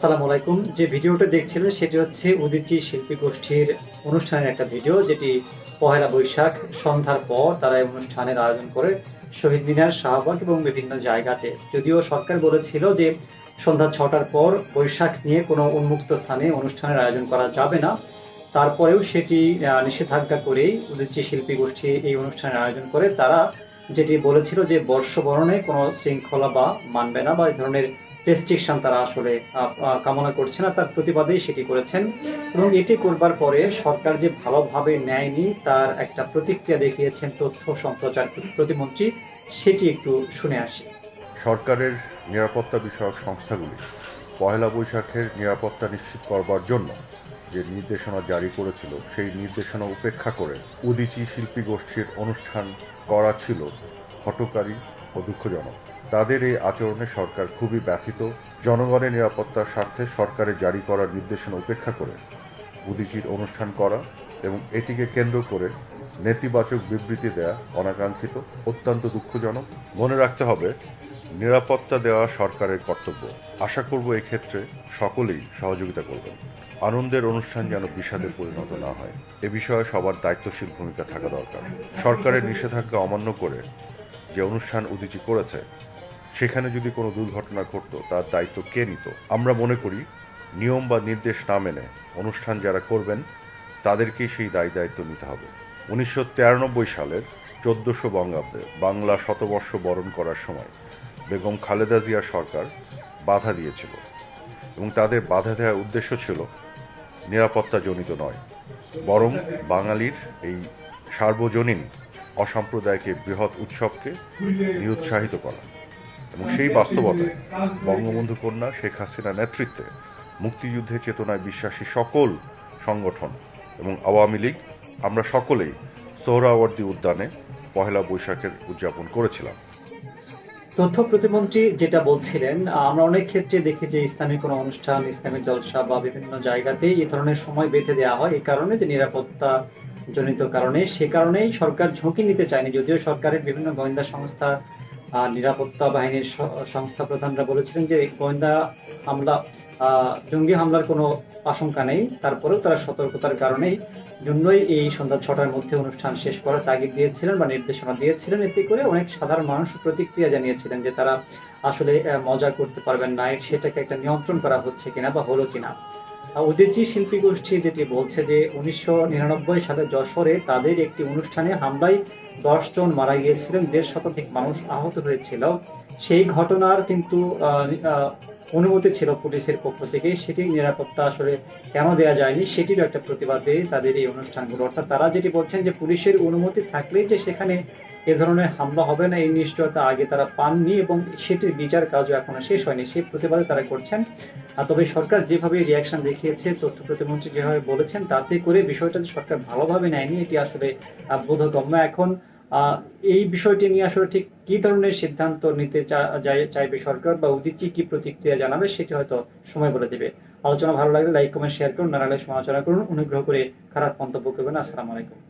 আসসালামু আলাইকুম। যে ভিডিওটা দেখছিলেন সেটি হচ্ছে উদিচি শিল্পী গোষ্ঠীর অনুষ্ঠানের একটা ভিডিও, যেটি পহেলা বৈশাখ সন্ধ্যার পর তারা এই অনুষ্ঠানের আয়োজন করে শহীদ মিনার, শাহবাগ এবং বিভিন্ন জায়গাতে। যদিও সরকার বলেছিল যে সন্ধ্যা ছটার পর বৈশাখ নিয়ে কোনো উন্মুক্ত স্থানে অনুষ্ঠানের আয়োজন করা যাবে না। তারপরেও সেটি নিষেধাজ্ঞা করেই উদিচি শিল্পী গোষ্ঠী এই অনুষ্ঠানের আয়োজন করে। তারা যেটি বলেছিল যে বর্ষবরণে কোনো শৃঙ্খলা বা মানবে না বা এই ধরনের রেস্ট্রিকশন তারা আসলে কামনা করছে না, তার প্রতিবাদেই সেটি করেছেন। এবং এটি করবার পরে সরকার যে ভালোভাবে নেয়নি, তার একটা প্রতিক্রিয়া দেখিয়েছেন তথ্য সম্প্রচার প্রতিমন্ত্রী, সেটি একটু শুনে আসি। সরকারের নিরাপত্তা বিষয়ক সংস্থাগুলি পয়লা বৈশাখের নিরাপত্তা নিশ্চিত করবার জন্য যে নির্দেশনা জারি করেছিল, সেই নির্দেশনা উপেক্ষা করে উদিচি শিল্পী গোষ্ঠীর অনুষ্ঠান করা ছিল হটকারী ও দুঃখজনক। তাদের এই আচরণে সরকার খুবই ব্যথিত। জনগণের নিরাপত্তার স্বার্থে সরকারের জারি করার নির্দেশনা উপেক্ষা করে উদিচির অনুষ্ঠান করা এবং এটিকে কেন্দ্র করে নেতিবাচক বিবৃতি দেয়া অনাকাঙ্ক্ষিত, অত্যন্ত দুঃখজনক। মনে রাখতে হবে, নিরাপত্তা দেওয়া সরকারের কর্তব্য। আশা করব এক্ষেত্রে সকলেই সহযোগিতা করবেন। আনন্দের অনুষ্ঠান যেন বিষাদে পরিণত না হয়। এ বিষয়ে সবার দায়িত্বশীল ভূমিকা থাকা দরকার। সরকারের নিষেধাজ্ঞা অমান্য করে যে অনুষ্ঠান উদিচি করেছে, সেখানে যদি কোনো দুর্ঘটনা ঘটত, তার দায়িত্ব কে নিত? আমরা মনে করি, নিয়ম বা নির্দেশ না মেনে অনুষ্ঠান যারা করবেন, তাদেরকেই সেই দায়ী দায়িত্ব নিতে হবে। উনিশশো তিরানব্বই সালের চোদ্দোশো বঙ্গাব্দে বাংলা শতবর্ষ বরণ করার সময় বেগম খালেদা জিয়া সরকার বাধা দিয়েছিল এবং তাদের বাধা দেওয়ার উদ্দেশ্য ছিল নিরাপত্তাজনিত নয়, বরং বাঙালির এই সার্বজনীন অসাম্প্রদায়িক বৃহৎ উৎসবকে নিরুৎসাহিত করা এবং সেই বাস্তবতায় বঙ্গবন্ধু কন্যা শেখ হাসিনার নেতৃত্বে মুক্তিযুদ্ধের চেতনায় বিশ্বাসী সকল সংগঠন এবং আওয়ামী লীগ আমরা সকলেই সোহরাওয়ার্দী উদ্যানে পহেলা বৈশাখের উদযাপন করেছিলাম। তথ্য প্রতিমন্ত্রী যেটা বলছিলেন, আমরা অনেক ক্ষেত্রে দেখি যে ইসলামী কোনো অনুষ্ঠান ইসলামী জলসা বা বিভিন্ন জায়গাতে এই ধরনের সময় বেঁধে দেওয়া হয়। এই কারণে যে নিরাপত্তা জনিত কারণে, সে কারণেই সরকার ঝুঁকি নিতে চায়নি, যদিও সরকারের বিভিন্ন গোয়েন্দা সংস্থা নিরাপত্তা বাহিনীর সংস্থা প্রধানরা বলেছিলেন যে গোয়েন্দা হামলা জঙ্গি হামলার কোনো আশঙ্কা নেই। তারপরেও তারা সতর্কতার কারণেই জন্যই এই সন্ধ্যা ছটার মধ্যে অনুষ্ঠান শেষ করার তাগিদ দিয়েছিলেন বা নির্দেশনা দিয়েছিলেন। এতে করে অনেক সাধারণ মানুষ প্রতিক্রিয়া জানিয়েছিলেন যে তারা আসলে মজা করতে পারবেন না, সেটাকে একটা নিয়ন্ত্রণ করা হচ্ছে কিনা বা হলো কিনা। উদিচি শিল্পী গোষ্ঠী যেটি বলছে যে উনিশশো নিরানব্বই সালে যশোরে তাদের একটি অনুষ্ঠানে হামলায় দশ জন মারা গিয়েছিলেন, দেড় শতাধিক মানুষ আহত হয়েছিল। সেই ঘটনার কিন্তু অনুমতি ছিল পুলিশের পক্ষ থেকে। সেটি নিরাপত্তা আসলে কেন দেওয়া যায়নি সেটিরও একটা প্রতিবাদে তাদের এই অনুষ্ঠানগুলো। অর্থাৎ তারা যেটি বলছেন যে পুলিশের অনুমতি থাকলেই যে সেখানে এ ধরনের হামলা হবে না, এই নিশ্চয়তা আগে তারা পাননি এবং সেটির বিচার কাজও এখনও শেষ হয়নি। সেই প্রতিবাদে তারা করছেন। তবে সরকার যেভাবে রিয়াকশন দেখিয়েছে, তথ্য প্রতিমন্ত্রী যেভাবে বলেছেন, তাতে করে বিষয়টা সরকার ভালোভাবে নেয়নি, এটি আসলে বোধগম্য। এখন এই বিষয়টি নিয়ে আসলে ঠিক কি ধরনের সিদ্ধান্ত নিতে চাইবে সরকার বা উদিচি কি প্রতিক্রিয়া জানাবে, সেটি হয়তো সময় বলে দেবে। আলোচনা ভালো লাগলে লাইক কমেন্ট শেয়ার করুন। নানালে সমালোচনা করুন। অনুগ্রহ করে খারাপ মন্তব্য করবেন। আসসালামু আলাইকুম।